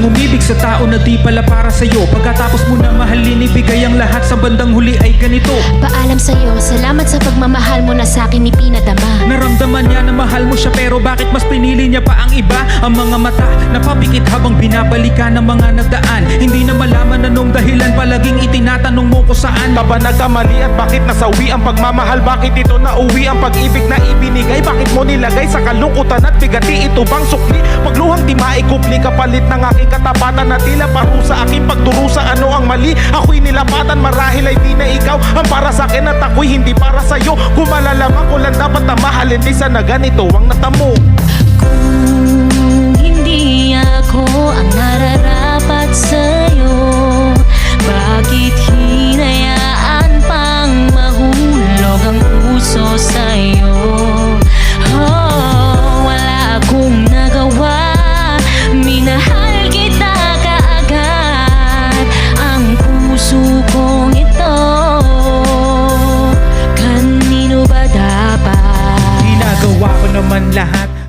Ang umibig sa tao na di pala para sa'yo. Pagkatapos mo na mahalin, ibigay ang lahat sa bandang huli ay ganito. Paalam sa'yo, salamat sa pagmamahal mo na sa'kin ipinadama Naramdaman niya na mahal mo siya pero bakit mas pinili niya pa ang iba? Ang mga mata napapikit habang binabalikan ng mga nagdaan Hindi na malaman anong dahilan palaging itinatanong mo ko saan. Ka ba nagkamali at bakit nasawi ang pagmamahal? Bakit ito nauwi ang pag-ibig na ibinigay? Bakit mo nilagay sa kalungkutan at bigati? Ito bang sukli? Pagluhang di maikupli kapalit ng aking katapatan na tila parusa aking pagdurusa Ano ang mali? Ako'y nilapatan marahil ay di na ikaw Ang para sa akin at ako'y hindi para sa'yo Kung malalaman ko lang dapat na mahalin Di sana ganito ang natamo naman lahat.